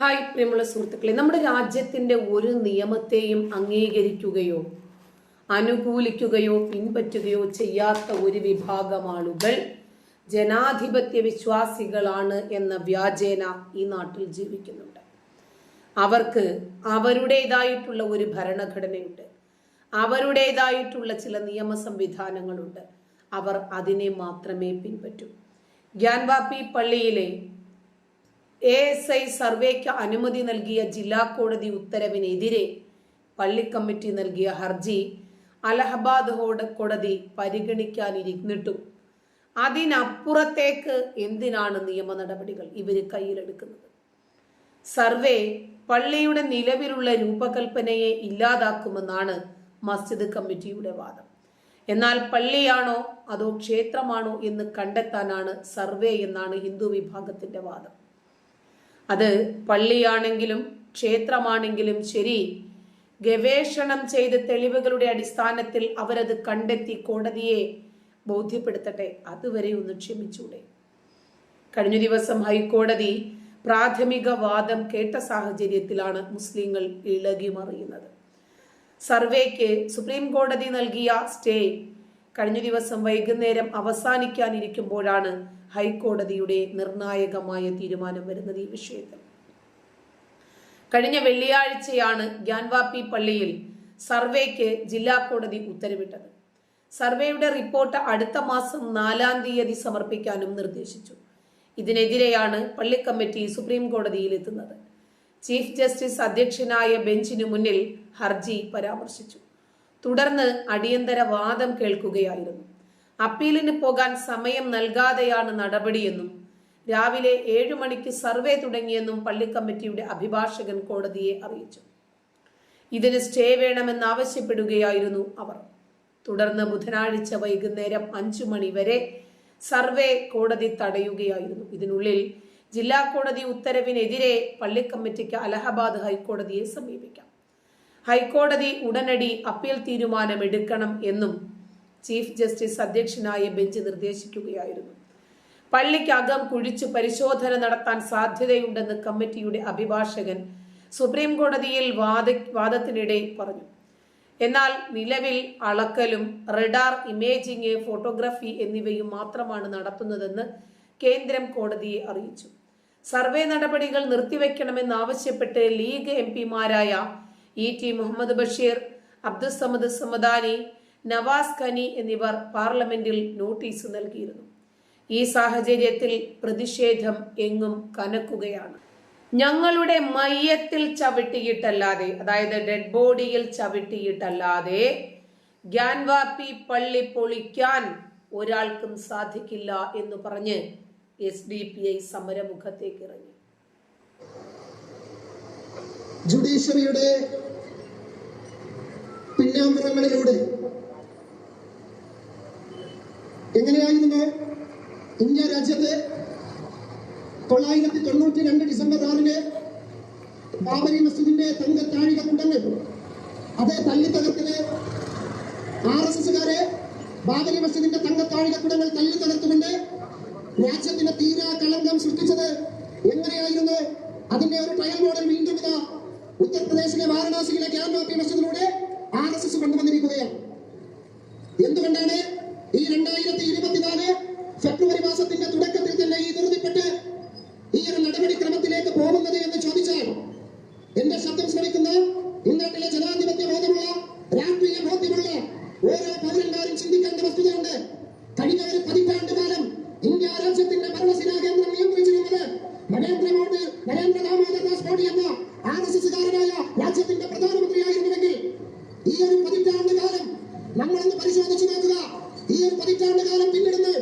Hi പ്രിയമുള്ള സുഹൃത്തുക്കളെ. നമ്മുടെ രാജ്യത്തിന്റെ ഒരു നിയമത്തെയും അംഗീകരിക്കുകയോ അനുകൂലിക്കുകയോ പിൻപറ്റുകയോ ചെയ്യാത്ത ഒരു വിഭാഗം ആളുകൾ ജനാധിപത്യ വിശ്വാസികളാണ് എന്ന വ്യാജേന ഈ നാട്ടിൽ ജീവിക്കുന്നുണ്ട്. അവർക്ക് അവരുടേതായിട്ടുള്ള ഒരു ഭരണഘടനയുണ്ട്. അവരുടേതായിട്ടുള്ള ചില നിയമ സംവിധാനങ്ങളുണ്ട്. അവർ അതിനെ മാത്രമേ പിൻപറ്റൂ. ഗ്യാൻവാപ്പി പള്ളിയിലെ എ എസ് ഐ സർവേക്ക് അനുമതി നൽകിയ ജില്ലാ കോടതി ഉത്തരവിനെതിരെ പള്ളി കമ്മിറ്റി നൽകിയ ഹർജി അലഹബാദ് കോടതി പരിഗണിക്കാനിരുന്നിട്ടും അതിനപ്പുറത്തേക്ക് എന്തിനാണ് നിയമ നടപടികൾ ഇവർ കയ്യിലെടുക്കുന്നത്? സർവേ പള്ളിയുടെ നിലവിലുള്ള രൂപകൽപ്പനയെ ഇല്ലാതാക്കുമെന്നാണ് മസ്ജിദ് കമ്മിറ്റിയുടെ വാദം. എന്നാൽ പള്ളിയാണോ അതോ ക്ഷേത്രമാണോ എന്ന് കണ്ടെത്താനാണ് സർവേ എന്നാണ് ഹിന്ദു വിഭാഗത്തിന്റെ വാദം. അത് പള്ളിയാണെങ്കിലും ക്ഷേത്രമാണെങ്കിലും ശരി. ഗവേഷണം ചെയ്ത് തെളിവുകളുടെ അടിസ്ഥാനത്തിൽ അവരത് കണ്ടെത്തി കോടതിയെ ബോധ്യപ്പെടുത്തട്ടെ. അതുവരെ ഒന്ന് ക്ഷമിച്ചൂടെ. കഴിഞ്ഞ ദിവസം ഹൈക്കോടതി പ്രാഥമിക വാദം കേട്ട സാഹചര്യത്തിലാണ് മുസ്ലിങ്ങൾ ഇളകി മറിയുന്നത്. സർവേക്ക് സുപ്രീം കോടതി നൽകിയ സ്റ്റേ കഴിഞ്ഞ ദിവസം വൈകുന്നേരം അവസാനിക്കാനിരിക്കുമ്പോഴാണ് ഹൈക്കോടതിയുടെ നിർണായകമായ തീരുമാനം വരുന്നത് ഈ വിഷയത്തിൽ. കഴിഞ്ഞ വെള്ളിയാഴ്ചയാണ് ഗ്യാൻവാപ്പി പള്ളിയിൽ സർവേക്ക് ജില്ലാ കോടതി ഉത്തരവിട്ടത്. സർവേയുടെ റിപ്പോർട്ട് അടുത്ത മാസം നാലാം തീയതി സമർപ്പിക്കാനും നിർദ്ദേശിച്ചു. ഇതിനെതിരെയാണ് പള്ളി കമ്മിറ്റി സുപ്രീം കോടതിയിൽ എത്തുന്നത്. ചീഫ് ജസ്റ്റിസ് അധ്യക്ഷനായ ബെഞ്ചിനു മുന്നിൽ ഹർജി പരാമർശിച്ചു. തുടർന്ന് അടിയന്തര വാദം കേൾക്കുകയായിരുന്നു. അപ്പീലിന് പോകാൻ സമയം നൽകാതെയാണ് നടപടിയെന്നും രാവിലെ ഏഴു മണിക്ക് സർവേ തുടങ്ങിയെന്നും പള്ളി കമ്മിറ്റിയുടെ അഭിഭാഷകൻ കോടതിയെ അറിയിച്ചു. ഇതിന് സ്റ്റേ വേണമെന്നാവശ്യപ്പെടുകയായിരുന്നു അവർ. തുടർന്ന് ബുധനാഴ്ച വൈകുന്നേരം അഞ്ചു മണി വരെ സർവേ കോടതി തടയുകയായിരുന്നു. ഇതിനുള്ളിൽ ജില്ലാ കോടതി ഉത്തരവിനെതിരെ പള്ളി കമ്മിറ്റിക്ക് അലഹബാദ് ഹൈക്കോടതിയെ സമീപിക്കാം. ഹൈക്കോടതി ഉടനടി അപ്പീൽ തീരുമാനമെടുക്കണം എന്നും ചീഫ് ജസ്റ്റിസ് അധ്യക്ഷനായ ബെഞ്ച് നിർദ്ദേശിക്കുകയായിരുന്നു. പള്ളിക്കകം കുഴിച്ചു പരിശോധന നടത്താൻ സാധ്യതയുണ്ടെന്ന് കമ്മിറ്റിയുടെ അഭിഭാഷകൻ സുപ്രീം കോടതിയിൽ വാദ വാദത്തിനിടെ പറഞ്ഞു. എന്നാൽ നിലവിൽ അളക്കലും റഡാർ ഇമേജിംഗ് ഫോട്ടോഗ്രാഫി എന്നിവയും മാത്രമാണ് നടത്തുന്നതെന്ന് കേന്ദ്രം കോടതിയെ അറിയിച്ചു. സർവേ നടപടികൾ നിർത്തിവെക്കണമെന്നാവശ്യപ്പെട്ട് ലീഗ് എം പിമാരായ ഇ ടി മുഹമ്മദ് ബഷീർ അബ്ദുസമദ് സമദാനി നവാസ് ഖനി എന്നിവർ പാർലമെന്റിൽ നോട്ടീസ് നൽകിയിരുന്നു. ഈ സാഹചര്യത്തിൽ പ്രതിഷേധം എങ്ങും കനക്കുകയാണ്. ഞങ്ങളുടെ മയ്യത്തിൽ ചവിട്ടിയിട്ടല്ലാതെ അതായത് ഡെഡ് ബോഡിയിൽ ചവിട്ടിയിട്ടല്ലാതെ ഗ്യാൻവാപ്പി പള്ളി പൊളിക്കാൻ ഒരാൾക്കും സാധിക്കില്ല എന്ന് പറഞ്ഞ് എസ് ഡി പി ഐ സമരമുഖത്തേക്ക് ഇറങ്ങി. ജുഡീഷ്യറിയുടെ പിന്നാമ്പുറങ്ങളിലൂടെ എങ്ങനെയായിരുന്നു ഇന്ത്യ രാജ്യത്ത് തൊള്ളായിരത്തി തൊണ്ണൂറ്റി രണ്ട് ഡിസംബർ ആറിന് ബാബരി മസ്ജിദിന്റെ തങ്ക താഴിക കുണ്ടങ്ങൾ. അത് തല്ലി തകർത്തത് ആർ എസ് എസുകാരെ ബാബരി മസ്ജിദിന്റെ തങ്ക താഴിക കുടങ്ങൾ തല്ലി തകർത്തുകൊണ്ട് രാജ്യത്തിന് തീരാ കളങ്കം സൃഷ്ടിച്ചത് എങ്ങനെയായിരുന്നു? അതിന്റെ ഒരു ട്രയൽ മോഡൽ വീണ്ടും ഇതാ ഉത്തർപ്രദേശിലെ വാരണാസിയിലെ ക്യാമ്പ് മസ്ജിദിലൂടെ ആർ എസ് എസ് കൊണ്ടുവന്നിരിക്കുകയാണ്. എന്തുകൊണ്ടാണ് ഈ രണ്ടായിരത്തി ഇരുപത്തിനാല് ഫെബ്രുവരി മാസത്തിന്റെ തുടക്കത്തിൽ തന്നെ ഈ ധൃതിപ്പെട്ട് ഈ ഒരു നടപടിക്രമത്തിലേക്ക് പോകുന്നത് എന്ന് ചോദിച്ചാൽ എന്റെ ശബ്ദം ശ്രമിക്കുന്ന ഇന്നാട്ടിലെ ജനാധിപത്യ ബോധമുള്ള രാഷ്ട്രീയ ബോധ്യമുള്ള ഓരോ പൗരന്മാരും ചിന്തിക്കേണ്ട വസ്തുതയുണ്ട്. കഴിഞ്ഞ ഒരു പതിറ്റാണ്ട് കാലം ഇന്ത്യ രാജ്യത്തിന്റെ ഭരണശിലാ കേന്ദ്രം നിയന്ത്രിച്ചിരുന്നത് നരേന്ദ്രമോദി നരേന്ദ്ര ദാമോദർദാസ് മോദി എന്ന ആർ എസ് എസുകാരനായ രാജ്യത്തിന്റെ പ്രധാനമന്ത്രിയായിരുന്നുവെങ്കിൽ ഈ ഒരു പതിറ്റാണ്ട് കാലം നമ്മളൊന്ന് പരിശോധിച്ചു നോക്കുക ഈ ഒരു പതിറ്റാണ്ട് കാലം പിന്നിടുന്നു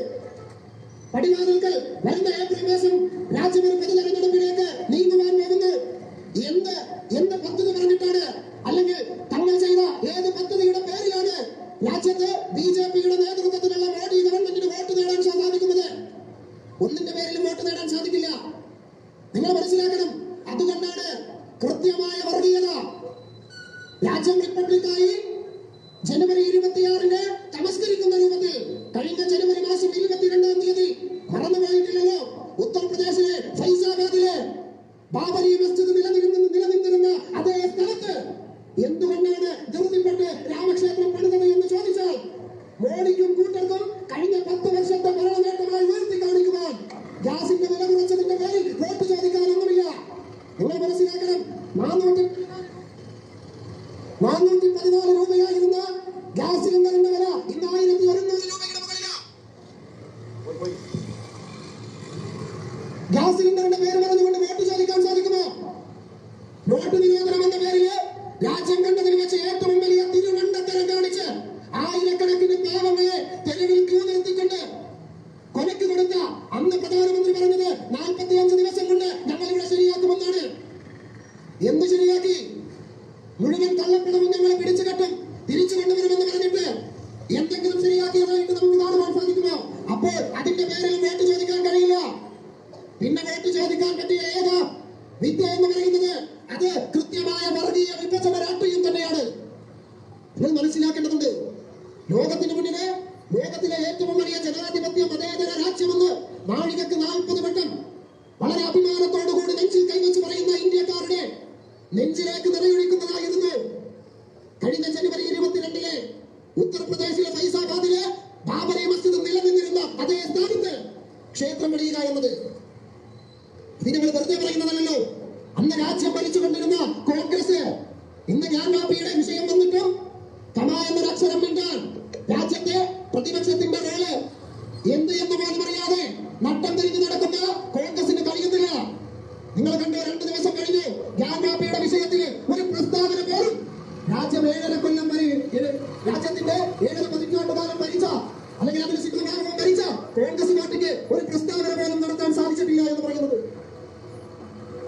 പടിവാതിൽക്കൽ വരുന്ന ഏപ്രിൽ മാസം രാജ്യം ഒരു പൊതു തെരഞ്ഞെടുപ്പിലേക്ക് നീങ്ങുവാൻ പോകുന്നു എന്ത് എന്ത് പദ്ധതി പറഞ്ഞിട്ടാണ് അല്ലെങ്കിൽ തങ്ങൾ ചെയ്ത ഏത് പദ്ധതിയുടെ പേരിലാണ് രാജ്യത്ത് ബി ജെ പിയുടെ നേതൃത്വത്തിലുള്ള മോഡി ഗവൺമെന്റിന് വോട്ട് നേടാൻ സാധിക്കുന്നത് ഒന്നിന്റെ പേരിലും വോട്ട് നേടാൻ സാധിക്കില്ല. നിങ്ങൾ മനസ്സിലാക്കണം അതുകൊണ്ടാണ് കൃത്യമായ വർഗീയത. രാജ്യം റിപ്പബ്ലിക്കായി ജനുവരി ഇരുപത്തിയാറിന് തമസ്കരിക്കുന്ന രൂപത്തിൽ കഴിഞ്ഞ ജനുവരി മാസം ഇരുപത്തിരണ്ടാം തീയതി മറന്നുപോയിട്ടില്ലല്ലോ. ഉത്തർപ്രദേശിലെ ഫൈസാബാദിലെ ബാബരി മസ്ജിദ് നിലനിൽക്കുന്ന നിലനിന്നിരുന്ന അതേ സ്ഥലത്ത് എന്തുകൊണ്ടാണ് ധൃതിപ്പെട്ട് രാമക്ഷേത്രം പണിതത് എന്ന് ചോദിച്ചാൽ മോഡിക്കും കൂട്ടർക്കും കഴിഞ്ഞ പത്ത് വർഷത്തെ ഭരണ നേട്ടമായി ഉയർത്തി കാണിക്കുവാൻ ഗ്യാസിന്റെ വില കുറച്ചതിന്റെ പേരിൽ വോട്ട് ചോദിക്കാനൊന്നുമില്ല. നിങ്ങൾ മനസ്സിലാക്കണം. നാനൂറ്റി നാനൂറ്റി പതിനാല് രൂപയായിരുന്ന ഗ്യാസ് വില ഇന്ന് ആയിരത്തി ഒരുന്നൂറ് രൂപയുടെ മുകളിലാണ് ഗ്യാസ് സിലിണ്ടറിന്റെ പേര് പറഞ്ഞുകൊണ്ട് വോട്ട് ചോദിക്കാൻ സാധിക്കുമോ നോട്ട് നിരോധനം എന്ന പേരിൽ രാജ്യം കണ്ടതിൽ വെച്ച് ഏറ്റവും വലിയ തിരുവണ്ടത്തരം കാണിച്ച് ആയിരക്കണക്കിന് പാവങ്ങളെ തെരുവിൽ ക്യൂ നിർത്തിക്കൊണ്ട് കൊലക്ക് കൊടുത്ത അന്ന് പ്രധാനമന്ത്രി പറഞ്ഞത് നാൽപ്പത്തിയഞ്ച് ദിവസം കൊണ്ട് ഞങ്ങൾ ഇവിടെ ശരിയാക്കുമെന്നാണ് എന്ത് ശരിയാക്കി മുഴുവൻ കള്ളപ്പണവും ഞങ്ങളെ പിടിച്ചു കെട്ടും തിരിച്ചു കൊണ്ടുവരുമെന്ന് പറഞ്ഞിട്ട് എന്തെങ്കിലും ശരിയാക്കിയതായിട്ട് നമുക്ക് കാണുവാൻ സാധിക്കുമോ അപ്പോൾ അതിന്റെ പേരിൽ വോട്ട് ചോദിക്കാൻ കഴിയില്ല പിന്നെ വോട്ട് ചോദിക്കാൻ പറ്റിയ ഏക വിദ്യ എന്ന് പറയുന്നത് അത് കൃത്യമായ വർഗീയ വിഭജന രാഷ്ട്രീയം തന്നെയാണ് നിങ്ങൾ മനസ്സിലാക്കേണ്ടതുണ്ട് ലോകത്തിന് മുന്നിൽ ലോകത്തിലെ ഏറ്റവും വലിയ ജനാധിപത്യ മതേതര രാജ്യമെന്ന് നാഴികക്ക് നാൽപ്പത് വട്ടം വളരെ അഭിമാനത്തോടുകൂടി നെഞ്ചിൽ കൈവച്ച് പറയുന്ന ഇന്ത്യക്കാരുടെ നെഞ്ചിലേക്ക് നിറയൊഴിക്കുന്നതായിരുന്നു കഴിഞ്ഞ ജനുവരി ഇരുപത്തിരണ്ടിലെ ഉത്തർപ്രദേശിലെ ഫൈസാബാദിലെ ബാബറി മസ്ജിദ് നിലനിന്നിരുന്ന അതേ സ്ഥാനത്ത് ക്ഷേത്രം പണിയുക എന്നത് ഇത് ഞങ്ങൾ വെറുതെ പറയുന്നതല്ലല്ലോ അന്ന് രാജ്യം ഭരിച്ചുകൊണ്ടിരുന്ന കോൺഗ്രസ് ഇന്ന് ജ്ഞാൻവാപ്പിയുടെ വിഷയം വന്നിട്ടും കമ എന്നൊരു അക്ഷരം മിണ്ടാൻ രാജ്യത്തെ പ്രതിപക്ഷത്തിന്റെ റോൾ എന്ത് എന്ന് പോലും അറിയാതെ നട്ടം തിരിഞ്ഞു നടക്കുന്ന കോൺഗ്രസിന് കഴിയുന്നില്ല നിങ്ങൾ കണ്ടോ രണ്ടു ദിവസം കഴിഞ്ഞു ജ്ഞാൻവാപ്പിയുടെ വിഷയത്തിൽ ഒരു പ്രസ്താവന പോലും രാജ്യം ഏഴര കൊല്ലം വരെ ഇത് രാജ്യത്തിന്റെ ഏഴര പതിറ്റാണ്ട് കാലം ഭരിച്ച അല്ലെങ്കിൽ അതിന് സിദ്ധമാനവും ഭരിച്ച കോൺഗ്രസ് പാർട്ടിക്ക് ഒരു പ്രസ്താവന പോലും നടത്താൻ സാധിച്ചിട്ടില്ല എന്ന് പറയുന്നത്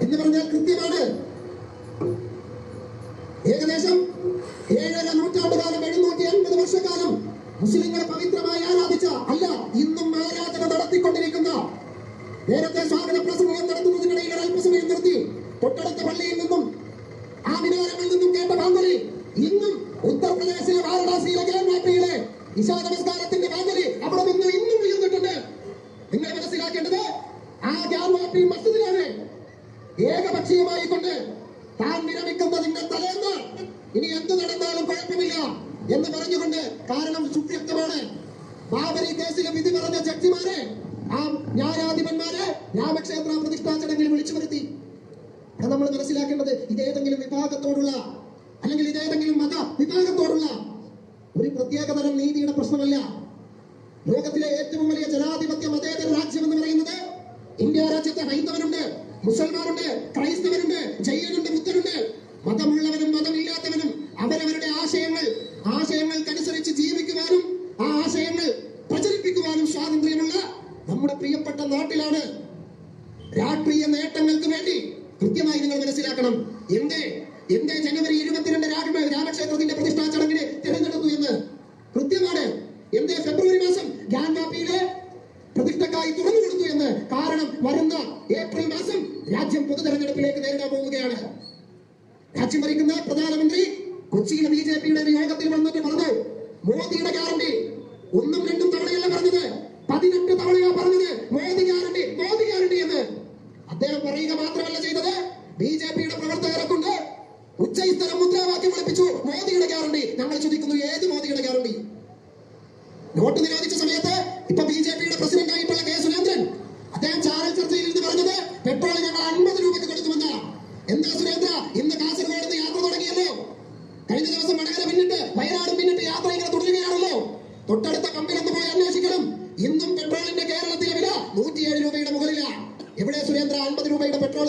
എന്ന് പറഞ്ഞാൽ കൃത്യമാണ് ഏകദേശം ഏഴര നൂറ്റാണ്ടുകാലം എഴുന്നൂറ്റി അൻപത് വർഷക്കാലം മുസ്ലിങ്ങളെ പവിത്രമായി ആരാധിച്ച അല്ല ഇന്നും ആരാധന നടത്തിക്കൊണ്ടിരിക്കുന്ന നേരത്തെ സ്വാഗത പ്രസംഗം നടത്തുന്നതിനിടയിൽ അല്പസമയം നിർത്തി തൊട്ടടുത്ത പള്ളിയിൽ നിന്നും ആ മിനാരങ്ങളിൽ നിന്നും കേട്ട ബാങ്കലി ഇന്നും ഉത്തർപ്രദേശിലെ വാരണാസിയിലെ കേരളത്തിലെ ഇശാ നമസ്കാരത്തിന്റെ ബാങ്കലി അവിടെ നിന്ന് ഇന്നും ഉയർന്നിട്ടുണ്ട്. നിങ്ങൾ മനസ്സിലാക്കേണ്ടത് ആ ഗ്യാൻവാപ്പി മസ്ജിദിലാണ്. ഏകപക്ഷീയമായി കൊണ്ട് താൻ വിരമിക്കുന്നതിന്റെ തലേന്ന് ഇനി എന്ത് നടന്നാലും കുഴപ്പമില്ല എന്ന് പറഞ്ഞുകൊണ്ട് കാരണം സുവ്യക്തമാണ്. ബാബരി കേസിലെ വിധി പറഞ്ഞ ജഡ്ജിമാരെ ആ ന്യായാധിപന്മാരെ രാമക്ഷേത്ര പ്രതിഷ്ഠാ ചടങ്ങിൽ വിളിച്ചു വരുത്തി നമ്മൾ മനസ്സിലാക്കേണ്ടത് ഇതേതെങ്കിലും വിഭാഗത്തോടുള്ള അല്ലെങ്കിൽ ഇതേതെങ്കിലും മത വിഭാഗത്തോടുള്ള ഒരു പ്രത്യേകതരം നീതിയുടെ പ്രശ്നമല്ല. ലോകത്തിലെ ഏറ്റവും വലിയ ജനാധിപത്യ മതേതര രാജ്യം എന്ന് പറയുന്നത് ഇന്ത്യ രാജ്യത്തെ ഹൈന്ദവരുണ്ട് മുസൽമാനുണ്ട് ക്രൈസ്തവരുണ്ട് ജൈനനുണ്ട് ബുദ്ധരുണ്ട് മതമുള്ളവരും മതമില്ലാത്തവരും അവരവരുടെ ആശയങ്ങൾ ആശയങ്ങൾക്കനുസരിച്ച് ജീവിക്കുവാനും ആ ആശയങ്ങൾ പ്രചരിപ്പിക്കുവാനും സ്വാതന്ത്ര്യമുള്ള നമ്മുടെ പ്രിയപ്പെട്ട നാട്ടിലാണ്. രാഷ്ട്രീയ നേട്ടങ്ങൾക്ക് വേണ്ടി കൃത്യമായി നിങ്ങൾ മനസ്സിലാക്കണം. എന്തേ? എന്തേ ജനുവരി ഇരുപത്തിരണ്ട് രാമ രാമക്ഷേത്രത്തിന്റെ പ്രതിഷ്ഠാ ചടങ്ങിന് തിരഞ്ഞെടുത്തു എന്ന് കൃത്യമാണ് എന്തേ ഫെബ്രുവരി മാസം ഗ്യാൻവാപ്പിയിലെ പ്രതിഷ്ഠക്കായി തുറന്നു കൊടുത്തു എന്ന് കാരണം വരുന്ന ഏപ്രിൽ മാസം രാജ്യം പൊതു തെരഞ്ഞെടുപ്പിലേക്ക് നേരിടാൻ പോവുകയാണ് രാജ്യം ഭരിക്കുന്ന പ്രധാനമന്ത്രി കൊച്ചിയിലെ ബി ജെ പിയുടെ ഒരു യോഗത്തിൽ വന്നിട്ട് പറഞ്ഞു മോദിയുടെ ഗ്യാരണ്ടി ഒന്നും രണ്ടും തവണയല്ല പറഞ്ഞത് പതിനെട്ട് തവണയാ പറഞ്ഞത് മോദി ഗ്യാരണ്ടി മോദി ഗ്യാരണ്ടി എന്ന് അദ്ദേഹം പറയുക മാത്രമല്ല ചെയ്തത് ബി ജെ പിയുടെ പ്രവർത്തകരെ കൊണ്ട് ഉച്ചസ്ഥലം മുദ്രാവാക്യം വിളിപ്പിച്ചു മോദിയുടെ ഗ്യാരണ്ടി ഞങ്ങൾ ചോദിക്കുന്നു ഏത് മോദിയുടെ ഗ്യാരണ്ടി നോട്ട് നിരോധിച്ച സമയത്ത് ഇപ്പൊ ബി ജെ പിയുടെ പ്രസിഡന്റ് ആയിട്ടുള്ള കെ സുരേന്ദ്രൻ. അദ്ദേഹം ചാനൽ ചർച്ചയിൽ ഇരുന്ന് പറഞ്ഞത് പെട്രോൾ ഞങ്ങൾ അൻപത് രൂപയ്ക്ക് കൊടുക്കുമെന്നാണ്. എന്താ സുരേന്ദ്ര ഇന്ന് കാസർഗോഡ് യാത്ര തുടങ്ങിയല്ലോ? കഴിഞ്ഞ ദിവസം വടകര പിന്നിട്ട് വയനാട് പിന്നിട്ട് യാത്ര ഇങ്ങനെ തുടരുകയാണല്ലോ? തൊട്ടടുത്ത പമ്പിലൊന്ന് പോയി അന്വേഷിക്കണം. ഇന്നും പെട്രോളിന്റെ കേരളത്തിലെ വില നൂറ്റിയേഴ് രൂപയുടെ മുകളിലാണ്. എവിടെ സുരേന്ദ്ര അൻപത് രൂപയുടെ പെട്രോൾ?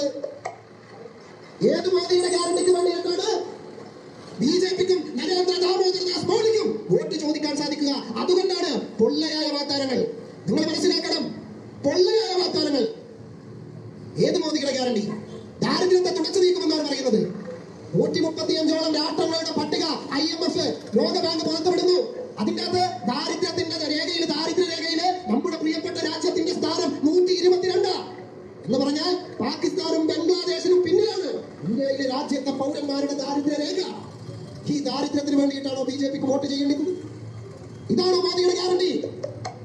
ഏത് മോദിയുടെ ഗ്യാരണ്ടിക്ക് വേണ്ടിയിട്ടാണ് ബി ജെ പിക്കും നരേന്ദ്ര ദാമോദരദാസ് മോദിക്കും വോട്ട് ചോദിക്കാൻ സാധിക്കുക. അതുകൊണ്ടാണ് പൊള്ളയായ വാഗ്ദാനങ്ങൾ. നിങ്ങൾ മനസ്സിലാക്കണം. പൊള്ളയായ വാഗ്ദാനങ്ങൾ. ഏത് മോദിയുടെ ഗ്യാരണ്ടി? ദാരിദ്ര്യത്തെ തുടച്ചു നീക്കുമെന്നാണ് പറയുന്നത്. നൂറ്റി മുപ്പത്തിയഞ്ചോളം രാഷ്ട്രങ്ങളുടെ പട്ടിക ഐ എം എഫ് ലോകബാങ്ക് പുറത്തുവിടുന്നു. അതിന്റെ അകത്ത് വോട്ട് ചെയ്യേണ്ടത് ഇതാണ് മോദിയുടെ ഗ്യാരണ്ടി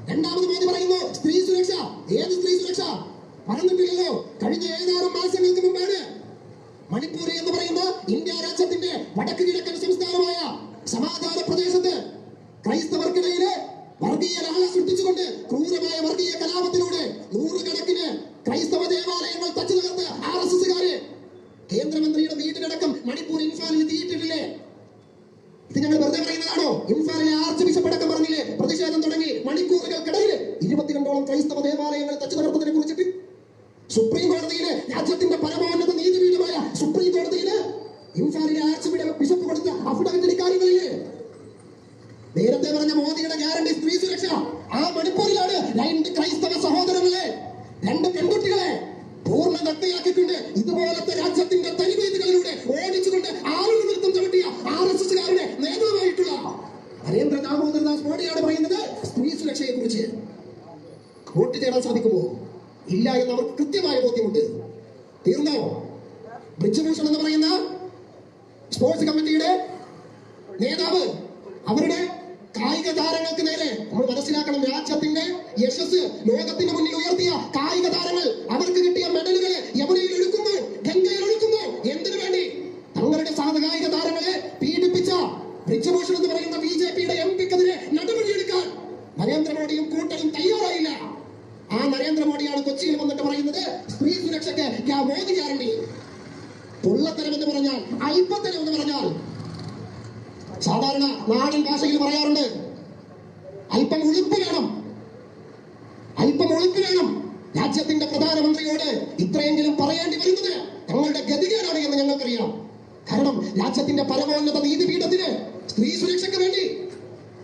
രണ്ടാമത് മോദി പറയുന്നു സ്ത്രീ സുരക്ഷ. ഏത് സ്ത്രീ സുരക്ഷ? പറഞ്ഞിട്ടില്ലല്ലോ കഴിഞ്ഞ ഏതാനും മാസങ്ങൾക്ക് മുമ്പാണ്. മണിപ്പൂർ എന്ന് പറയുന്ന ഇന്ത്യ രാജ്യത്തിന്റെ വടക്ക് കിഴക്കൻ സംസ്ഥാനമായ സമാധാന പ്രദേശത്ത് ക്രൈസ്തവർക്കിടയിലെ വർഗീയ ലഹള സൃഷ്ടിച്ചുകൊണ്ട് ക്രൂരമായ വർഗീയ കലാപത്തിലൂടെ നൂറുകണക്കിന് ക്രൈസ്തവ ദേവാലയങ്ങൾ തച്ചു തകർത്ത് ആർ എസ് എസുകാര് കേന്ദ്രമന്ത്രിയുടെ വീട്ടിലടക്കം മണിപ്പൂർ ഇൻഫാലിൽ തീയിട്ടിട്ടില്ലേ? ഇത് ഞങ്ങൾ വെറുതെ പറയുന്നതാണോ? ഇൻഫാലിലെ ആർച്ച് ബിഷപ്പ് അടക്കം പറഞ്ഞില്ലേ? പ്രതിഷേധം തുടങ്ങി മണിക്കൂറുകൾക്കിടയിൽ ഇരുപത്തിരണ്ടോളം ക്രൈസ്തവ ദേവാലയങ്ങൾ തച്ചു തകർത്തതിനെ കുറിച്ചിട്ട്? സുപ്രീം കോടതിയിലെ രാജ്യത്തിന്റെ പരമോന്നത നീതിപീഠമായ സുപ്രീം കോടതിയിലെ ഇൻഫാലിലെ ആർച്ച് ബിഷപ്പ് കൊടുത്ത അഫിഡവിറ്റിൽ കാര്യങ്ങളില്ലേ? നേരത്തെ പറഞ്ഞ മോദിയുടെ ഗ്യാരണ്ടി സ്ത്രീ സുരക്ഷ. ആ മണിപ്പൂരിലാണ് രണ്ട് ക്രൈസ്തവ സഹോദരങ്ങളെ രണ്ട് പെൺകുട്ടികളെ പൂർണ നഗ്നയാക്കിക്കൊണ്ട് ഇതുപോലത്തെ രാജ്യത്തിന്റെ തരിവേദികളിലൂടെ ഓടിച്ചുകൊണ്ട് ആളുകൾ നൃത്തം ചവിട്ടിയ ആർ എസ് എസുകാരുടെ നേതാവായിട്ടുള്ള നരേന്ദ്ര ദാമോദർദാസ് മോഡിയാണ് പറയുന്നത്. സ്ത്രീ സുരക്ഷയെ കുറിച്ച് വോട്ട് ചെയ്യാൻ സാധിക്കുമോ? ഇല്ല എന്ന് അവർക്ക് കൃത്യമായ ബോധ്യമുണ്ട്. തീർന്നോ? ബ്രിജഭൂഷൺ എന്ന് പറയുന്ന സ്പോർട്സ് കമ്മിറ്റിയുടെ നേതാവ് അവരുടെ കായിക താരങ്ങൾക്ക് നേരെ നമ്മൾ മനസ്സിലാക്കണം രാജ്യത്തിന്റെ യശസ് ലോകത്തിന്റെ മുന്നിൽ ഉയർത്തിയ കായിക താരങ്ങൾ അവർക്ക് കിട്ടിയ മെഡലുകളെ യമുനയിൽ എടുക്കുന്നു? ഗംഗയിൽ എടുക്കുന്നു. എന്തിനു വേണ്ടി? തങ്ങളുടെ സാധകായിക താരങ്ങളെ പീഡിപ്പിച്ച ബ്രിജഭൂഷൺ എന്ന് പറയുന്ന ബി ജെ പിയുടെ എം പിക്കെതിരെ നടപടിയെടുക്കാൻ നരേന്ദ്രമോദിയും കൂട്ടരും തയ്യാറായില്ല. ആ നരേന്ദ്രമോദിയാണ് കൊച്ചിയിൽ വന്നിട്ട് പറയുന്നത് സ്ത്രീ സുരക്ഷയ്ക്ക് മോദി ഗ്യാരണ്ടി? പൊള്ളത്തരം എന്ന് പറഞ്ഞാൽ അല്പത്തരം എന്ന് പറഞ്ഞാൽ സാധാരണ നാടൻ ഭാഷയിൽ പറയാറുണ്ട് അല്പം ഒളിപ്പ് വേണം. അല്പം ഒളിപ്പ് വേണം. രാജ്യത്തിന്റെ പ്രധാനമന്ത്രിയോട് ഇത്രയെങ്കിലും പറയേണ്ടി വരുന്നത് തങ്ങളുടെ ഗതികേടാണ് എന്ന് ഞങ്ങൾക്കറിയാം. കാരണം രാജ്യത്തിന്റെ പരമോന്നത നീതിപീഠത്തിന് സ്ത്രീ സുരക്ഷയ്ക്ക് വേണ്ടി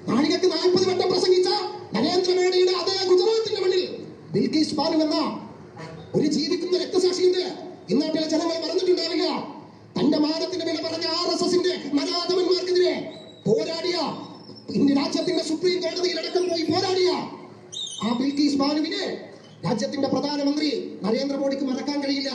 നാഴികക്ക് നാൽപ്പത് വട്ടം പ്രസംഗിച്ച നരേന്ദ്രമോദിയുടെ അതേ ഗുജറാത്തിന്റെ മണ്ണിൽ ബിൽക്കീസ് ബാനു എന്ന ഒരു ജീവിക്കുന്ന രക്തസാക്ഷിയുണ്ട്. ഇന്നാട്ടിലെ ജനങ്ങൾ മറന്നിട്ടുണ്ടാവില്ല. തന്റെ മാനത്തിന് വില പറഞ്ഞ ആർ എസ് എസിന്റെ നരാധമന്മാർക്കെതിരെ പോരാടിയ ഇന്ത്യ രാജ്യത്തിന്റെ സുപ്രീം കോടതിയിൽ അടക്കം പോയി പോരാടിയ ആ ബിൽക്കീസ് ബാനുവിനെ രാജ്യത്തിന്റെ പ്രധാനമന്ത്രി നരേന്ദ്രമോദിക്ക് മറക്കാൻ കഴിയില്ല.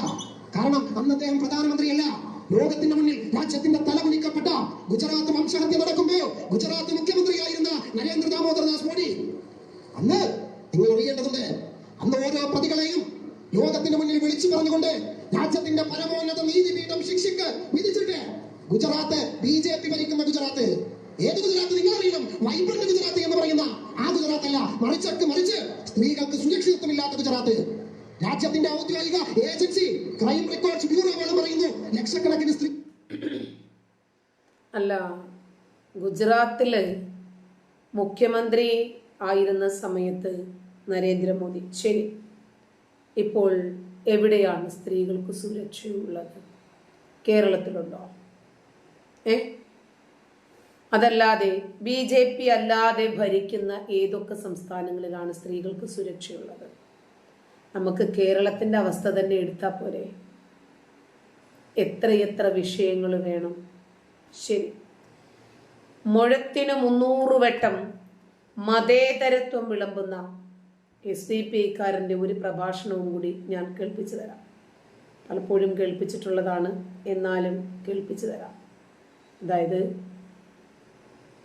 കാരണം അന്ന് അദ്ദേഹം പ്രധാനമന്ത്രിയല്ല. ലോകത്തിന്റെ മുന്നിൽ രാജ്യത്തിന്റെ തല കുനിക്കപ്പെട്ട ഗുജറാത്ത് വംശഹത്യ നടക്കുമ്പോൾ ഗുജറാത്ത് മുഖ്യമന്ത്രിയായിരുന്ന നരേന്ദ്ര ദാമോദർദാസ് മോദി. അന്ന് നിങ്ങൾ അറിയേണ്ടതുണ്ട് അന്ന് ഓരോ പ്രതികളെയും ലോകത്തിന്റെ മുന്നിൽ വിളിച്ചു പറഞ്ഞുകൊണ്ട് രാജ്യത്തിന്റെ പരമോന്നത നീതി നീതിപീഠം ശിക്ഷിക്ക് വിധിച്ചിട്ട് ഗുജറാത്ത് ബി ജെ പി ഭരിക്കുന്ന ഗുജറാത്ത്. ഏത് ഗുജറാത്ത് നിങ്ങൾ അറിയണം? വൈബ്രന്റ് ഗുജറാത്ത് എന്ന് പറയുന്ന ആ ഗുജറാത്ത് അല്ല മറിച്ചക്ക് മറിച്ച് സ്ത്രീകൾക്ക് സുരക്ഷിതത്വമില്ലാത്ത ഗുജറാത്ത്. രാജ്യത്തിന്റെ ഔദ്യോഗിക ഏജൻസി ക്രൈം റെക്കോർഡ്സ് എന്ന് പറയുന്നു. ലക്ഷക്കണക്കിന് സ്ത്രീ അല്ല ഗുജറാത്തിൽ മുഖ്യമന്ത്രി ആയിരുന്ന സമയത്ത് നരേന്ദ്രമോദി. ശരി. ഇപ്പോൾ എവിടെയാണ് സ്ത്രീകൾക്ക് സുരക്ഷയുള്ളത്? കേരളത്തിലുണ്ടോ? ഏ? അതല്ലാതെ ബി ജെ പി അല്ലാതെ ഭരിക്കുന്ന ഏതൊക്കെ സംസ്ഥാനങ്ങളിലാണ് സ്ത്രീകൾക്ക് സുരക്ഷയുള്ളത്? നമുക്ക് കേരളത്തിന്റെ അവസ്ഥ തന്നെ എടുത്താൽ പോരെ. എത്രയെത്ര വിഷയങ്ങൾ വേണം? ശരി. മുഴത്തിന് മുന്നൂറ് വട്ടം മതേതരത്വം വിളമ്പുന്ന എസ് ഡി പി ഐക്കാരന്റെ ഒരു പ്രഭാഷണവും കൂടി ഞാൻ കേൾപ്പിച്ചു തരാം. പലപ്പോഴും കേൾപ്പിച്ചിട്ടുള്ളതാണ് എന്നാലും കേൾപ്പിച്ചു തരാം. അതായത്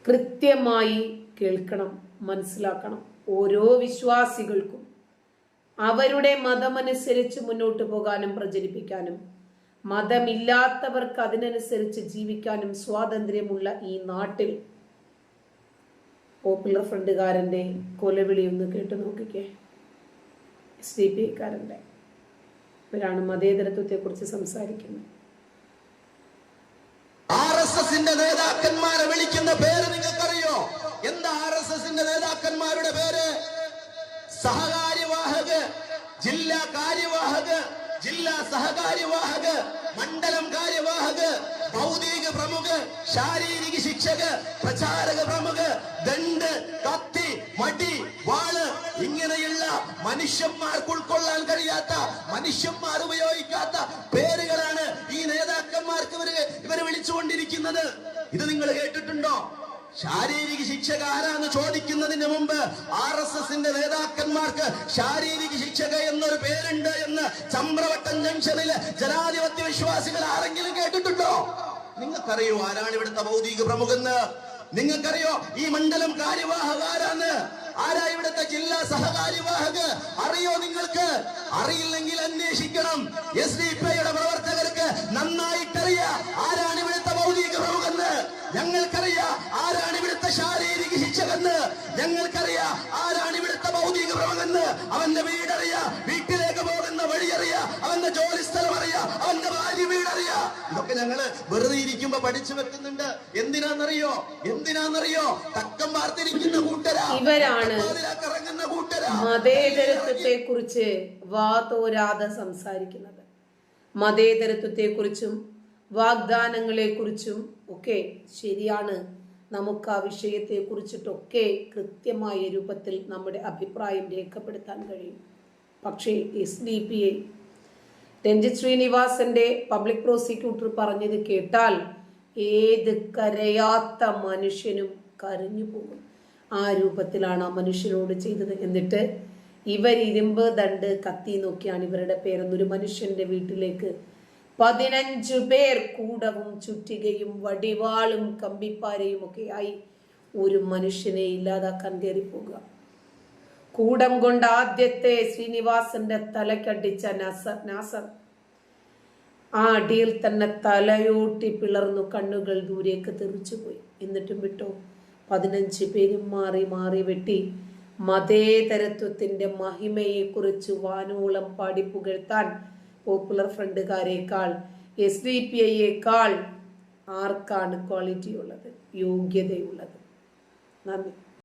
കൃത്യമായി കേൾക്കണം മനസ്സിലാക്കണം ഓരോ വിശ്വാസികൾക്കും. അവരുടെ മതമനുസരിച്ച് മുന്നോട്ട് പോകാനും പ്രചരിപ്പിക്കാനും മതമില്ലാത്തവർക്ക് അതിനനുസരിച്ച് ജീവിക്കാനും സ്വാതന്ത്ര്യമുള്ള ഈ നാട്ടിൽ പോപ്പുലർ ഫ്രണ്ടുകാരന്റെ കൊലവിളി ഒന്ന് കേട്ടു നോക്കിക്കേ. എസ് ഡി പി കാരന്റെ. ഇവരാണ് മതേതരത്വത്തെക്കുറിച്ച് സംസാരിക്കുന്നത്. ആർ നേതാക്കന്മാരെ വിളിക്കുന്ന പേര് നിങ്ങൾക്കറിയോ? എന്താ ആർ എസ് എസിന്റെ നേതാക്കന്മാരുടെ പേര്? സഹകാര്യവാഹക് ജില്ലാ കാര്യവാഹക് ജില്ലാ സഹകാര്യവാഹക് മണ്ഡലം കാര്യവാഹക് ഭൗതിക പ്രമുഖ് ശാരീരിക ശിക്ഷക് പ്രചാരക പ്രമുഖ് ദണ്ട് കത്തി മടി വാൾ ഇങ്ങനെയുള്ള മനുഷ്യന്മാർക്ക് ഉൾക്കൊള്ളാൻ കഴിയാത്ത മനുഷ്യന്മാർ ഉപയോഗിക്കാത്ത പേരുകളാണ് ഈ നേതാക്കന്മാർക്ക് ഇവർ ഇവർ വിളിച്ചുകൊണ്ടിരിക്കുന്നത്. ഇത് നിങ്ങൾ കേട്ടിട്ടുണ്ടോ? ശാരീരിക ശിക്ഷക ആരാന്ന് ചോദിക്കുന്നതിന് മുമ്പ് ആർ എസ് എസിന്റെ നേതാക്കന്മാർക്ക് ശാരീരിക ശിക്ഷക എന്നൊരു പേരുണ്ട് എന്ന് ചമ്രവട്ടം ജംഗ്ഷനിൽ ജനാധിപത്യ വിശ്വാസികൾ ആരെങ്കിലും കേട്ടിട്ടുണ്ടോ? നിങ്ങൾക്കറിയോ ആരാണ് ഇവിടുത്തെ ഭൗതിക പ്രമുഖെന്ന്? നിങ്ങൾക്കറിയോ ഈ മണ്ഡലം കാര്യവാഹക ആരാന്ന് ആരാ ഇവിടുത്തെ ജില്ലാ സഹകാര്യവാഹക്? അറിയോ നിങ്ങൾക്ക്? അറിയില്ലെങ്കിൽ അന്വേഷിക്കണം. എസ് ഡി പിയുടെ പ്രവർത്തകർക്ക് നന്നായിട്ടറിയാം ആരാണ് ഇവിടുത്തെ ഭൗതിക പ്രമുഖെന്ന് ഞങ്ങൾക്കറിയാം ആരാണ് ഇവിടുത്തെ ശാരീരിക ശിക്ഷകെന്ന് ഞങ്ങൾക്കറിയാം ആരാണ് ഇവിടുത്തെ ഭൗതിക പ്രമുഖെന്ന് അവന്റെ വീടറിയാം വീട്ടിലേക്ക് പോകുന്ന വഴി അറിയാ അവന്റെ ജോലി സ്ഥലം അറിയാ അവന്റെ ഭാര്യ വീടറിയാം. ഇതൊക്കെ ഞങ്ങൾ വെറുതെ ഇരിക്കുമ്പോ പഠിച്ചു വെക്കുന്നുണ്ട്. എന്തിനാന്നറിയോ? എന്തിനാന്നറിയോ? തക്കം വാർത്തിരിക്കുന്ന കൂട്ടരാ. ഇവരാണ് അതിലേക്ക് ഇറങ്ങുന്ന കൂട്ടരാ. മതേതരത്വത്തെ കുറിച്ച് വാതോരാതെ സംസാരിക്കുന്നത്. മതേതരത്വത്തെ കുറിച്ചും വാഗ്ദാനങ്ങളെ കുറിച്ചും ഒക്കെ ശരിയാണ്. നമുക്ക് ആ വിഷയത്തെ കുറിച്ചിട്ടൊക്കെ കൃത്യമായ രൂപത്തിൽ നമ്മുടെ അഭിപ്രായം രേഖപ്പെടുത്താൻ കഴിയും. പക്ഷേ S D P I Ranjith ശ്രീനിവാസന്റെ പബ്ലിക് പ്രോസിക്യൂട്ടർ പറഞ്ഞത് കേട്ടാൽ ഏത് കരയാത്ത മനുഷ്യനും കരഞ്ഞു പോകും. ആ രൂപത്തിലാണ് ആ മനുഷ്യനോട് ചെയ്തത്. എന്നിട്ട് ഇവർ ഇരുമ്പ് ദണ്ട് കത്തി നോക്കിയാണ് ഇവരുടെ പേരെന്നൊരു മനുഷ്യന്റെ വീട്ടിലേക്ക് പതിനഞ്ചു പേർ കൂടവും ചുറ്റികയും വടിവാളും കമ്പിപ്പാരയും ഒക്കെയായി ഒരു മനുഷ്യനെ ഇല്ലാതാക്കാൻ കയറിപ്പോകുക. കൂടം കൊണ്ട് ആദ്യത്തെ ശ്രീനിവാസന്റെ തലക്കടിച്ച നാസർ നാസർ. ആ അടിയിൽ തന്നെ തലയോട്ടി പിളർന്നു കണ്ണുകൾ ദൂരേക്ക് തെറിച്ചുപോയി എന്നിട്ടും വിട്ടോ പതിനഞ്ച് പേരും മാറി മാറി വെട്ടി മതേതരത്വത്തിന്റെ മഹിമയെക്കുറിച്ച് വാനോളം പാടി പുകഴ്ത്താൻ പോപ്പുലർ ഫ്രണ്ടുകാരേക്കാൾ എസ് ഡി പി ഐയേക്കാൾ ആർക്കാണ് ക്വാളിറ്റി ഉള്ളത്? യോഗ്യതയുള്ളത്? നന്ദി.